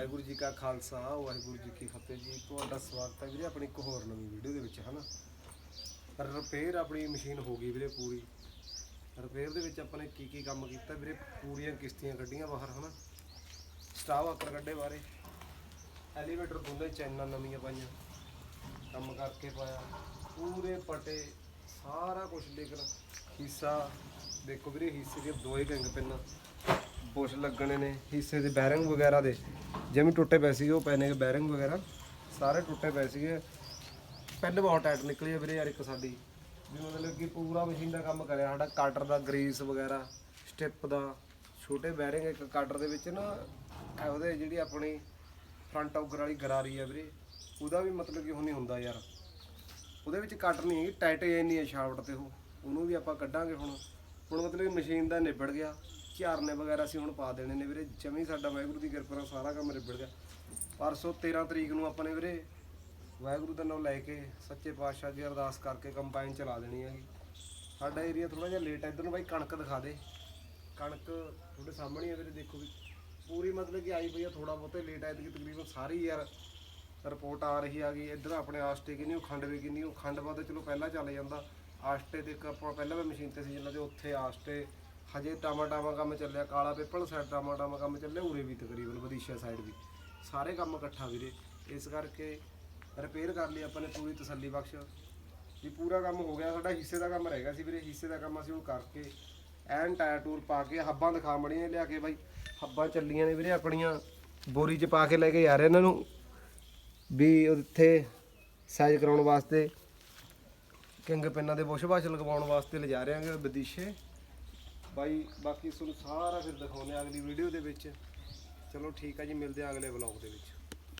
ਵਾਹਿਗੁਰੂ ਜੀ ਕਾ ਖਾਲਸਾ, ਵਾਹਿਗੁਰੂ ਜੀ ਕੀ ਫਤਿਹ ਜੀ। ਤੁਹਾਡਾ ਸਵਾਗਤ ਹੈ ਵੀਰੇ ਆਪਣੀ ਇੱਕ ਹੋਰ ਨਵੀਂ ਵੀਡੀਓ ਦੇ ਵਿੱਚ, ਹਨਾ? ਰਿਪੇਅਰ ਆਪਣੀ ਮਸ਼ੀਨ ਹੋ ਗਈ ਵੀਰੇ ਪੂਰੀ। ਰਿਪੇਅਰ ਦੇ ਵਿੱਚ ਆਪਾਂ ਨੇ ਕੀ ਕੀ ਕੰਮ ਕੀਤਾ ਵੀਰੇ? ਪੂਰੀਆਂ ਕਿਸ਼ਤੀਆਂ ਕੱਢੀਆਂ ਬਾਹਰ, ਹਨਾ? ਸਟਾਫ ਆਕਰ ਕੱਢੇ ਬਾਰੇ ਐਲੀਵੇਟਰ ਦੋਨੇ ਚੈਨਾਂ ਨਵੀਆਂ ਪਾਈਆਂ। ਕੰਮ ਕਰਕੇ ਪਾਇਆ। ਪੂਰੇ ਪਟੇ, ਸਾਰਾ ਕੁਝ ਲੇਕਿਨ ਹਿੱਸਾ, ਦੇਖੋ ਵੀਰੇ, ਹਿੱਸੇ ਦੇ ਦੋਏ ਕਿੰਗ ਪਿੰਨ। ਬੁਸ਼ ਲੱਗਣੇ ਨੇ, ਹਿੱਸੇ ਦੇ ਬੈਰਿੰਗ ਵਗੈਰਾ ਦੇ। ਜਿਵੇਂ ਟੁੱਟੇ ਪਏ ਸੀਗੇ, ਉਹ ਪੈਨੇ ਬੈਰਿੰਗ ਵਗੈਰਾ। ਸਾਰੇ ਟੁੱਟੇ ਪਏ ਸੀਗੇ। ਪਹਿਲੇ ਬਹੁਤ ਟਾਈਟ ਨਿਕਲੀ ਆ ਵੀਰੇ ਯਾਰ ਇੱਕ ਸਾਡੀ। ਵੀ ਮਤਲਬ ਕਿ ਪੂਰਾ ਮਸ਼ੀਨ ਦਾ ਕੰਮ ਕਰਿਆ, ਸਾਡਾ ਕਟਰ ਦਾ ਗਰੀਸ ਵਗੈਰਾ ਸਟਿਪ ਦਾ। ਛੋਟੇ ਬੈਰਿੰਗ ਇੱਕ ਕਟਰ ਦੇ ਵਿੱਚ ਨਾ, ਉਹਦੇ ਜਿਹੜੀ ਆਪਣੀ ਫਰੰਟ ਔਗਰ ਵਾਲੀ ਗਰਾਰੀ ਆ ਵੀਰੇ, ਉਹਦਾ ਵੀ ਮਤਲਬ ਕਿ ਉਹ ਨਹੀਂ ਹੁੰਦਾ ਯਾਰ। ਉਹਦੇ ਵਿੱਚ ਕੱਟ ਨਹੀਂ ਹੈਗੀ ਟਾਈਟ ਨਹੀਂ ਹੈ ਸ਼ਾਫਟ ਤੇ ਉਹ। ਉਹਨੂੰ ਵੀ ਆਪਾਂ ਕੱਢਾਂਗੇ ਹੁਣ। ਹੁਣ ਮਤਲਬ ਕਿ ਮਸ਼ੀਨ ਦਾ ਨਿਬੜ ਗਿਆ। ਝਾਰਨੇ ਵਗੈਰਾ ਅਸੀਂ ਹੁਣ ਪਾ ਦੇਣੇ ਨੇ ਵੀਰੇ, ਜਮੀ ਸਾਡਾ ਵਾਹਿਗੁਰੂ ਦੀ ਕਿਰਪਾ ਨਾਲ ਸਾਰਾ ਕੰਮ ਨਿਬੜ ਗਿਆ। ਪਰਸੋਂ 13 ਤਰੀਕ ਨੂੰ ਆਪਾਂ ਨੇ ਵੀਰੇ ਵਾਹਿਗੁਰੂ ਦਾ ਨਾਮ ਲੈ ਕੇ ਸੱਚੇ ਪਾਤਸ਼ਾਹ ਅੱਗੇ ਅਰਦਾਸ ਕਰਕੇ ਕੰਬਾਈਨ ਚਲਾ ਦੇਣੀ ਹੈਗੀ ਸਾਡਾ ਏਰੀਆ ਥੋੜਾ ਜਿਹਾ ਲੇਟ ਹੈ ਇੱਧਰ ਨੂੰ ਬਾਈ ਕਣਕ ਦਿਖਾ ਦੇ। ਕਣਕ ਤੁਹਾਡੇ ਸਾਹਮਣੇ ਹੀ ਹੈ ਵੀਰੇ, ਦੇਖੋ ਵੀ ਪੂਰੀ ਮਤਲਬ ਕਿ ਆਈ ਪਈ ਆ ਥੋੜਾ ਬਹੁਤੇ ਲੇਟ ਆਇਆ ਤੇ ਤਕਰੀਬਨ ਸਾਰੀ ਯਾਰ ਰਿਪੋਰਟ ਆ ਰਹੀ ਆ ਗਈ। ਇੱਧਰ ਆਪਣੇ ਆਸਟੇ ਕਿੰਨੀ, ਉਹ ਖੰਡ ਵੀ ਕਿੰਨੀ, ਉਹ ਖੰਡ ਵਾ ਤਾਂ ਚਲੋ ਪਹਿਲਾਂ ਚੱਲ ਜਾਂਦਾ। ਆਸਟੇ ਤੇ ਇੱਕ ਆਪਾਂ, ਪਹਿਲਾਂ ਵੀ ਮਸ਼ੀਨ ਤੇ ਸੀ ਜਿੰਨਾ ਤੇ ਉੱਥੇ ਆਸਟੇ ਹਜੇ ਟਾਮਾ ਟਾਮਾ ਕੰਮ ਚੱਲਿਆ, ਕਾਲਾ ਪੇਪਲ ਸਾਈਡ ਟਾਮਾ ਟਾਮਾ ਕੰਮ ਚੱਲਿਆ, ਉਰੇ ਵੀ ਤਕਰੀਬਨ ਵਿਦਿਸ਼ਾ ਸਾਈਡ ਵੀ। ਸਾਰੇ ਕੰਮ ਇਕੱਠਾ ਵੀਰੇ। ਇਸ ਕਰਕੇ ਰਿਪੇਅਰ ਕਰ ਲਈ ਆਪਾਂ ਨੇ ਪੂਰੀ ਤਸੱਲੀ ਬਖਸ਼। ਵੀ ਪੂਰਾ ਕੰਮ ਹੋ ਗਿਆ, ਸਾਡਾ ਹਿੱਸੇ ਦਾ ਕੰਮ ਰਹਿ ਗਿਆ ਸੀ ਵੀਰੇ। ਹਿੱਸੇ ਦਾ ਕੰਮ ਅਸੀਂ ਉਹ ਕਰਕੇ ਐਨ ਟਾਇਰ ਟੂਰ ਪਾ ਕੇ ਹੱਬਾਂ ਦਿਖਾ ਮੜੀਆਂ ਲਿਆ ਕੇ ਬਾਈ। ਹੱਬਾਂ ਚੱਲੀਆਂ ਨੇ ਵੀਰੇ ਆਪਣੀਆਂ। ਬੋਰੀ 'ਚ ਪਾ ਕੇ ਲੈ ਕੇ ਜਾ ਰਹੇ ਇਹਨਾਂ ਨੂੰ। ਵੀ ਉੱਥੇ ਸਾਈਜ਼ ਕਰਾਉਣ ਵਾਸਤੇ। ਕਿੰਗ ਪਿੰਨਾਂ ਦੇ ਬੁਸ਼ ਬਾਸ਼ ਲਗਵਾਉਣ ਵਾਸਤੇ ਲਿਜਾ ਰਹੇ ਹਾਂਗੇ ਵਿਦੇਸ਼ੇ ਬਾਈ, ਬਾਕੀ ਤੁਹਾਨੂੰ ਸਾਰਾ ਫਿਰ ਦਿਖਾਉਂਦੇ ਆ ਅਗਲੀ ਵੀਡੀਓ ਦੇ ਵਿੱਚ। ਚਲੋ ਠੀਕ ਆ ਜੀ, ਮਿਲਦੇ ਆ ਅਗਲੇ ਵਲੌਗ ਦੇ ਵਿੱਚ।